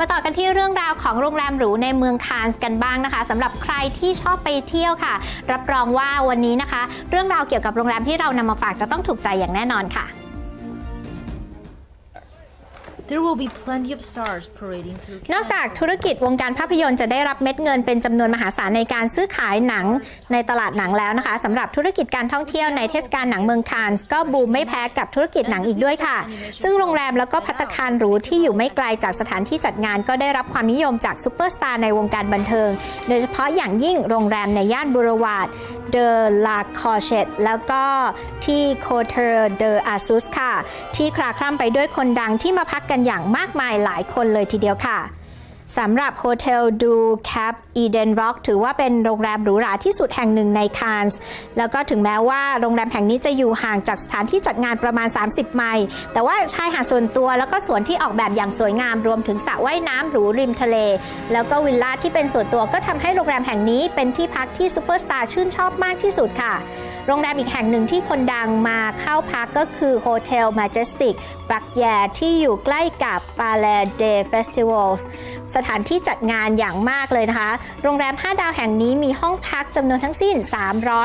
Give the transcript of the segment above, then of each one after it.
มาต่อกันที่เรื่องราวของโรงแรมหรูในเมืองคานส์กันบ้างนะคะสำหรับใครที่ชอบไปเที่ยวค่ะ รับรองว่าวันนี้นะคะ เรื่องราวเกี่ยวกับโรงแรมที่เรานำมาฝากจะต้องถูกใจอย่างแน่นอนค่ะ There will be plenty of stars parading through นอกจากธุรกิจวงการภาพยนตร์จะได้รับเม็ดเงินเป็นจำนวนมหาศาลในการซื้อขายหนังในตลาดหนังแล้วนะคะสำหรับธุรกิจการท่องเที่ยวในเทศกาลหนังเมืองคานส์ก็บูมไม่แพ้กับธุรกิจหนังอีกด้วยค่ะ ซึ่งโรงแรมแล้วก็พัตตาคารหรูที่อยู่ไม่ไกลจากสถานที่จัดงานก็ได้รับความนิยมจากซูเปอร์สตาร์ในวงการบันเทิง โดยเฉพาะอย่างยิ่งโรงแรมในย่านบูรวาดเดอลาคอเชตแล้วก็ที่โคเทอร์เดออาซุสค่ะ ที่คลาคล่ำไปด้วยคนดังที่มาพักกันอย่างมากมายหลายคนเลยทีเดียวค่ะ สำหรับโฮเทลดูแคปอีเดนร็อกถือว่าเป็นโรงแรมหรูหราที่สุดแห่งหนึ่งในคานส์แล้วก็ถึงแม้ว่าโรงแรมแห่งนี้จะอยู่ห่างจากสถานที่จัดงานประมาณ 30 ไมล์แต่ว่าชายหาดส่วนตัวแล้วก็สวนที่ออกแบบอย่างสวยงามรวมถึงสระว่ายน้ำหรูริมทะเล แล้วก็วิลล่าที่เป็นส่วนตัวก็ทำให้โรงแรมแห่งนี้เป็นที่พักที่ซูเปอร์สตาร์ชื่นชอบมากที่สุดค่ะ โรงแรมอีกแห่งหนึ่งที่คนดังมาเข้าพักก็คือโฮเทลมาเจสติกบักแยที่อยู่ใกล้กับปาเลเดเฟสติวัลสถานที่จัดงานอย่างมากเลยนะคะ โรงแรม 5 ดาวแห่งนี้มีห้องพักจำนวนทั้งสิ้น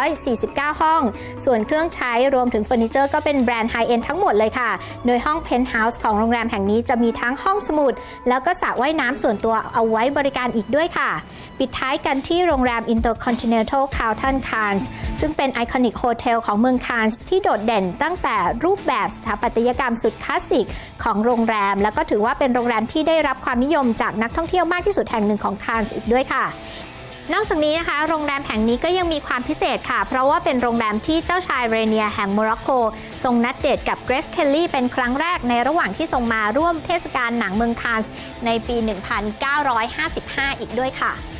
349 ห้อง ส่วนเครื่องใช้รวมถึงเฟอร์นิเจอร์ก็เป็นแบรนด์ไฮเอ็นทั้งหมดเลยค่ะ โดยห้องเพนท์เฮาส์ของโรงแรมแห่งนี้จะมีทั้งห้องสมุด แล้วก็สระว่ายน้ำส่วนตัวเอาไว้บริการอีกด้วยค่ะ ปิดท้ายกันที่โรงแรม Intercontinental Carlton Cannes ซึ่งเป็นไอคอนิกโฮเทลของเมืองคานส์ที่โดดเด่นตั้งแต่รูปแบบสถาปัตยกรรมสุดคลาสสิกของโรงแรม แล้วก็ถือว่าเป็นโรงแรมที่ได้รับความนิยมจากนักท่องเที่ยวมากที่สุดแห่งหนึ่งของคานส์อีกด้วยค่ะนอกจากนี้นะคะ โรงแรมแห่งนี้ก็ยังมีความพิเศษค่ะ เพราะว่าเป็นโรงแรมที่เจ้าชายเรเนียแห่งโมร็อกโก ทรงนัดเดทกับเกรซเคลลี่เป็นครั้งแรกในระหว่างที่ทรงมาร่วมเทศกาลหนังเมืองคานส์ในปี 1955 อีกด้วยค่ะ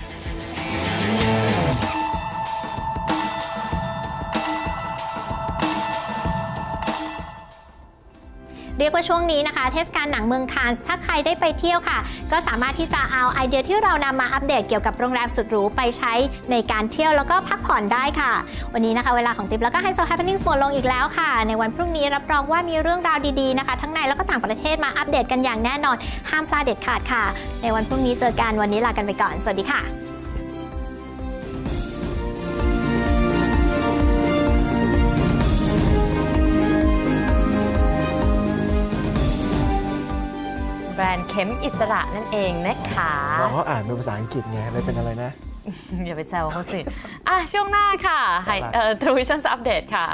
เรียกว่าช่วงนี้นะคะ เทศกาลหนังเมืองคานส์ถ้าใครได้ไปเที่ยวค่ะ ก็สามารถที่จะเอาไอเดียที่เรานำมาอัปเดตเกี่ยวกับโรงแรมสุดหรูไปใช้ในการเที่ยวแล้วก็พักผ่อนได้ค่ะ วันนี้นะคะเวลาของติ๊บแล้วก็ไฮโซแฮปปี้นิ่งหมดลงอีกแล้วค่ะ ในวันพรุ่งนี้รับรองว่ามีเรื่องราวดีๆนะคะ ทั้งในแล้วก็ต่างประเทศมาอัปเดตกันอย่างแน่นอนห้ามพลาดเด็ดขาดค่ะ ในวันพรุ่งนี้เจอกันวันนี้ลากันไปก่อนสวัสดีค่ะ แบรนด์เข็มอิสระนั่นเองนะคะน้องเขาอ่านเป็นภาษาอังกฤษไงเลยเป็นอะไรนะ อย่าไปแซวเขาสิ อะ ช่วงหน้าค่ะไฮเอ่อ True Vision Update ค่ะ